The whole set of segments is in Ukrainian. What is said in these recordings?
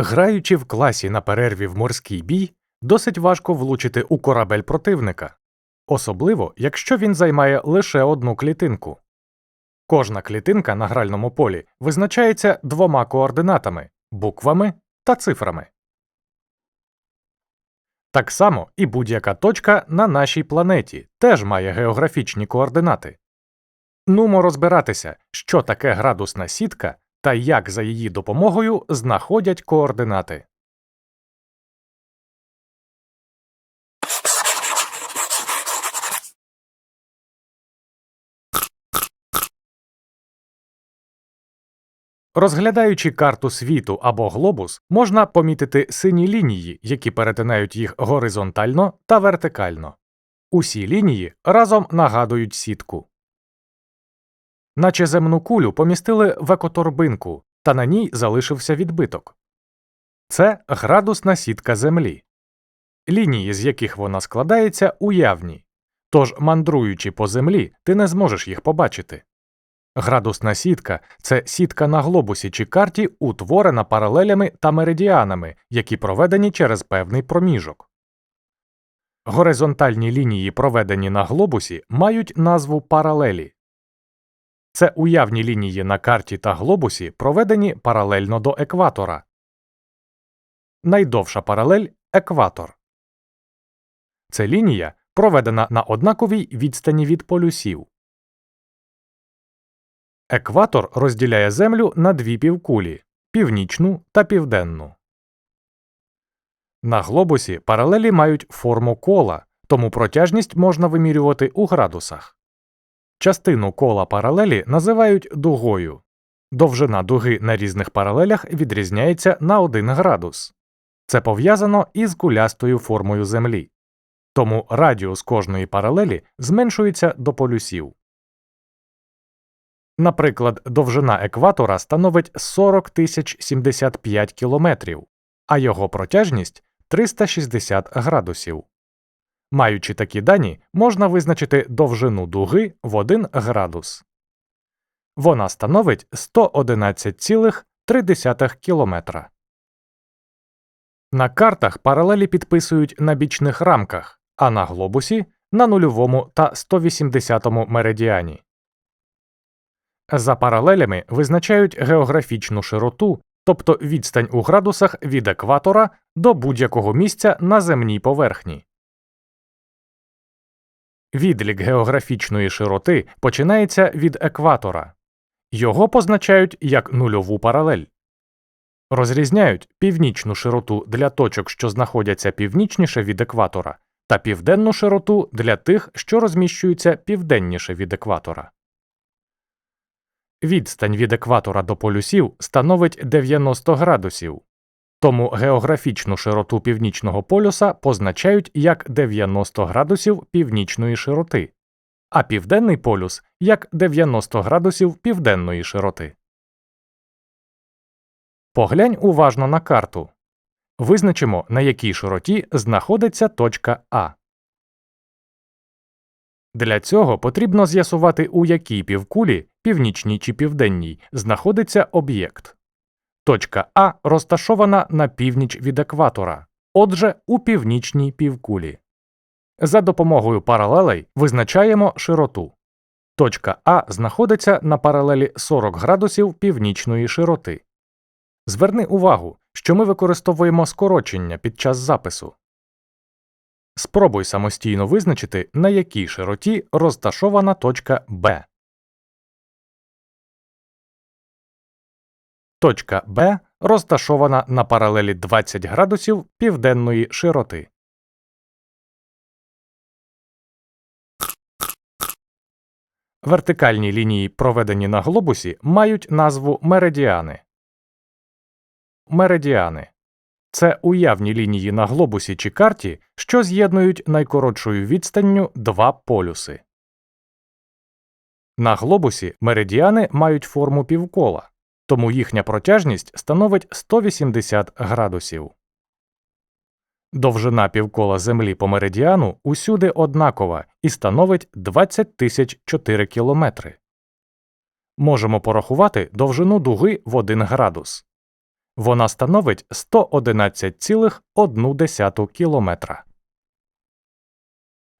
Граючи в класі на перерві в морський бій, досить важко влучити у корабель противника, особливо якщо він займає лише одну клітинку. Кожна клітинка на гральному полі визначається двома координатами буквами та цифрами. Так само і будь-яка точка на нашій планеті теж має географічні координати. Нумо розбиратися, що таке градусна сітка та як за її допомогою знаходять координати. Розглядаючи карту світу або глобус, можна помітити сині лінії, які перетинають їх горизонтально та вертикально. Усі лінії разом нагадують сітку. Наче земну кулю помістили в екоторбинку, та на ній залишився відбиток. Це градусна сітка Землі. Лінії, з яких вона складається, уявні, тож, мандруючи по землі, ти не зможеш їх побачити. Градусна сітка це сітка на глобусі чи карті, утворена паралелями та меридіанами, які проведені через певний проміжок. Горизонтальні лінії, проведені на глобусі, мають назву паралелі. Це уявні лінії на карті та глобусі, проведені паралельно до екватора. Найдовша паралель екватор. Це лінія, проведена на однаковій відстані від полюсів. Екватор розділяє Землю на дві півкулі північну та південну. На глобусі паралелі мають форму кола, тому протяжність можна вимірювати у градусах. Частину кола паралелі називають дугою. Довжина дуги на різних паралелях відрізняється на 1 градус. Це пов'язано із кулястою формою Землі. Тому радіус кожної паралелі зменшується до полюсів. Наприклад, довжина екватора становить 40 тисяч 75 кілометрів, а його протяжність 360 градусів. Маючи такі дані, можна визначити довжину дуги в 1 градус. Вона становить 111,3 кілометра. На картах паралелі підписують на бічних рамках, а на глобусі на нульовому та 180 меридіані. За паралелями визначають географічну широту, тобто відстань у градусах від екватора до будь-якого місця на земній поверхні. Відлік географічної широти починається від екватора. Його позначають як нульову паралель. Розрізняють північну широту для точок, що знаходяться північніше від екватора, та південну широту для тих, що розміщуються південніше від екватора. Відстань від екватора до полюсів становить 90 градусів, тому географічну широту північного полюса позначають як 90 градусів північної широти, а південний полюс як 90 градусів південної широти. Поглянь уважно на карту. Визначимо, на якій широті знаходиться точка А. Для цього потрібно з'ясувати, у якій півкулі, північній чи південній, знаходиться об'єкт. Точка А розташована на північ від екватора, отже, у північній півкулі. За допомогою паралелей визначаємо широту. Точка А знаходиться на паралелі 40 градусів північної широти. Зверни увагу, що ми використовуємо скорочення під час запису. Спробуй самостійно визначити, на якій широті розташована точка Б. Точка Б розташована на паралелі 20 градусів південної широти. Вертикальні лінії, проведені на глобусі, мають назву меридіани. Меридіани це уявні лінії на глобусі чи карті, що з'єднують найкоротшою відстанню два полюси. На глобусі меридіани мають форму півкола, тому їхня протяжність становить 180 градусів. Довжина півкола Землі по меридіану усюди однакова і становить 20 тисяч 4 кілометри. Можемо порахувати довжину дуги в 1 градус. Вона становить 111,1 кілометра.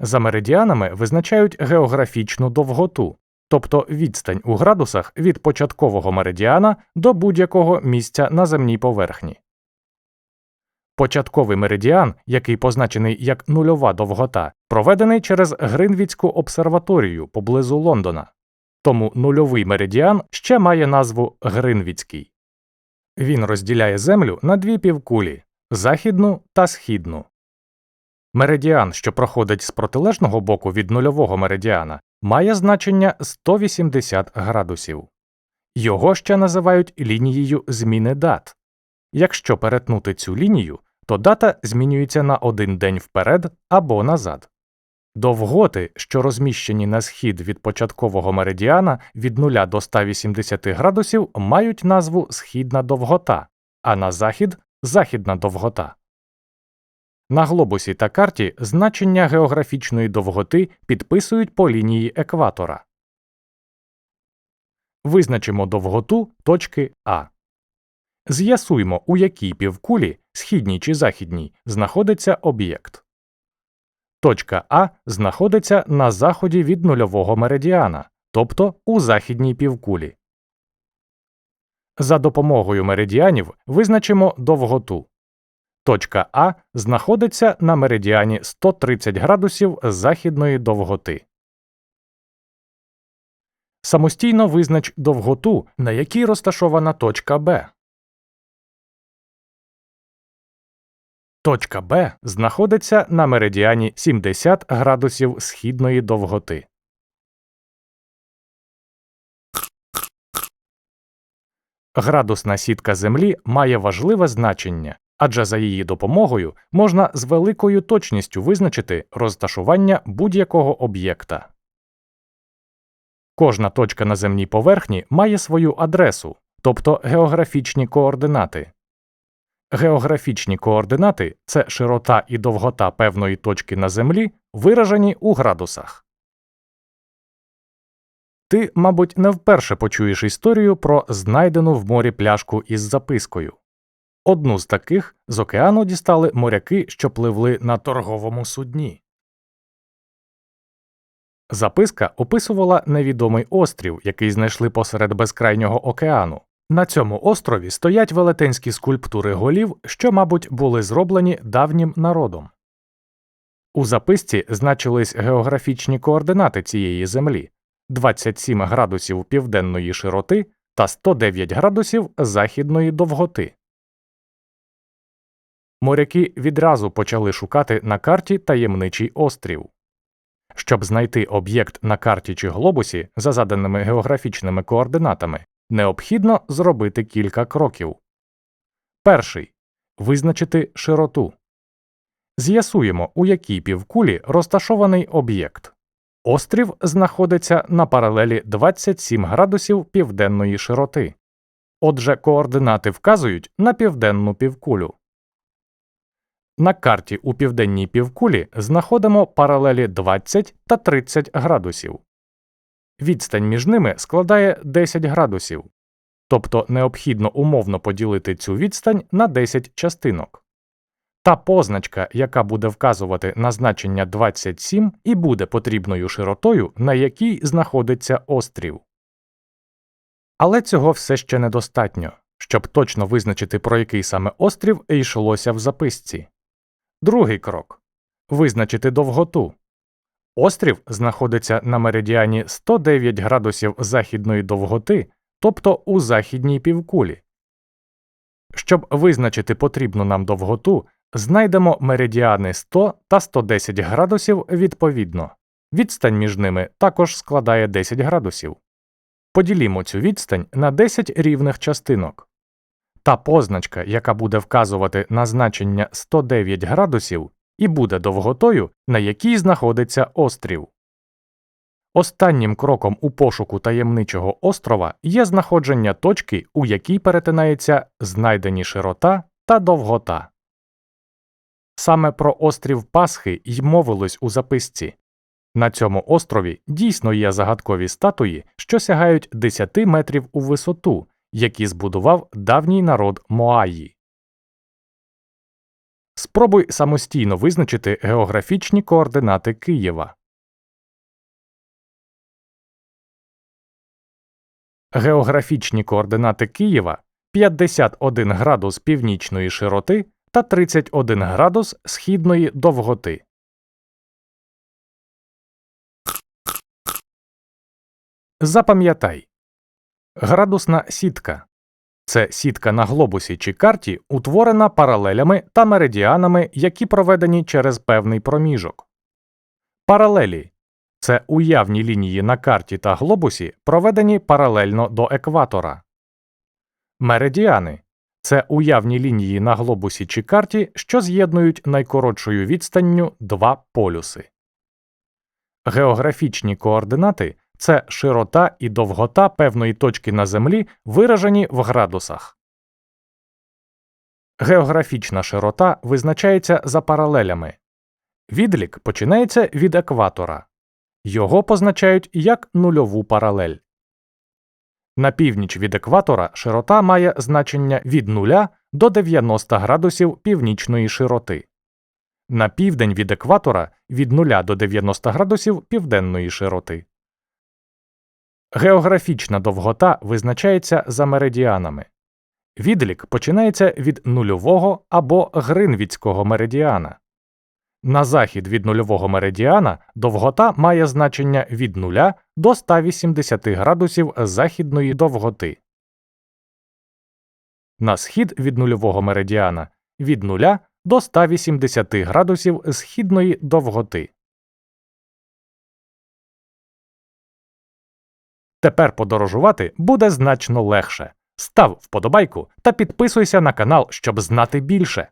За меридіанами визначають географічну довготу, тобто відстань у градусах від початкового меридіана до будь-якого місця на земній поверхні. Початковий меридіан, який позначений як нульова довгота, проведений через Гринвіцьку обсерваторію поблизу Лондона. Тому нульовий меридіан ще має назву Гринвіцький. Він розділяє Землю на дві півкулі західну та східну. Меридіан, що проходить з протилежного боку від нульового меридіана, має значення 180 градусів. Його ще називають лінією зміни дат. Якщо перетнути цю лінію, то дата змінюється на один день вперед або назад. Довготи, що розміщені на схід від початкового меридіана від 0 до 180 градусів, мають назву східна довгота, а на захід західна довгота. На глобусі та карті значення географічної довготи підписують по лінії екватора. Визначимо довготу точки А. З'ясуймо, у якій півкулі, східній чи західній, знаходиться об'єкт. Точка А знаходиться на заході від нульового меридіана, тобто у західній півкулі. За допомогою меридіанів визначимо довготу. Точка А знаходиться на меридіані 130 градусів західної довготи. Самостійно визнач довготу, на якій розташована точка Б. Точка Б знаходиться на меридіані 70 градусів східної довготи. Градусна сітка Землі має важливе значення, адже за її допомогою можна з великою точністю визначити розташування будь-якого об'єкта. Кожна точка на земній поверхні має свою адресу, тобто географічні координати. Географічні координати це широта і довгота певної точки на землі, виражені у градусах. Ти, мабуть, не вперше почуєш історію про знайдену в морі пляшку із запискою. Одну з таких з океану дістали моряки, що пливли на торговому судні. Записка описувала невідомий острів, який знайшли посеред безкрайнього океану. На цьому острові стоять велетенські скульптури голів, що, мабуть, були зроблені давнім народом. У записці значились географічні координати цієї землі 27 градусів південної широти та 109 градусів західної довготи. Моряки відразу почали шукати на карті таємничий острів. Щоб знайти об'єкт на карті чи глобусі за заданими географічними координатами, необхідно зробити кілька кроків. Перший визначити широту. З'ясуємо, у якій півкулі розташований об'єкт. Острів знаходиться на паралелі 27 градусів південної широти. Отже, координати вказують на південну півкулю. На карті у південній півкулі знаходимо паралелі 20 та 30 градусів. Відстань між ними складає 10 градусів, тобто необхідно умовно поділити цю відстань на 10 частинок. Та позначка, яка буде вказувати на значення 27, і буде потрібною широтою, на якій знаходиться острів. Але цього все ще недостатньо, щоб точно визначити, про який саме острів йшлося в записці. Другий крок визначити довготу. Острів знаходиться на меридіані 109 градусів західної довготи, тобто у західній півкулі. Щоб визначити потрібну нам довготу, знайдемо меридіани 100 та 110 градусів відповідно. Відстань між ними також складає 10 градусів. Поділімо цю відстань на 10 рівних частинок. Та позначка, яка буде вказувати на значення 109 градусів, і буде довготою, на якій знаходиться острів. Останнім кроком у пошуку таємничого острова є знаходження точки, у якій перетинається знайдені широта та довгота. Саме про острів Пасхи й мовилось у записці. На цьому острові дійсно є загадкові статуї, що сягають 10 метрів у висоту які збудував давній народ Моаї. Спробуй самостійно визначити географічні координати Києва. Географічні координати Києва 51 градус північної широти та 31 градус східної довготи. Запам'ятай. Градусна сітка це сітка на глобусі чи карті, утворена паралелями та меридіанами, які проведені через певний проміжок. Паралелі це уявні лінії на карті та глобусі, проведені паралельно до екватора. Меридіани це уявні лінії на глобусі чи карті, що з'єднують найкоротшою відстанню два полюси. Географічні координати це широта і довгота певної точки на Землі, виражені в градусах. Географічна широта визначається за паралелями. Відлік починається від екватора. Його позначають як нульову паралель. На північ від екватора широта має значення від 0 до 90 градусів північної широти. На південь від екватора від 0 до 90 градусів південної широти. Географічна довгота визначається за меридіанами. Відлік починається від нульового або гринвіцького меридіана. На захід від нульового меридіана довгота має значення від 0 до 180 градусів західної довготи. На схід від нульового меридіана від 0 до 180 градусів східної довготи. Тепер подорожувати буде значно легше. Став вподобайку та підписуйся на канал, щоб знати більше.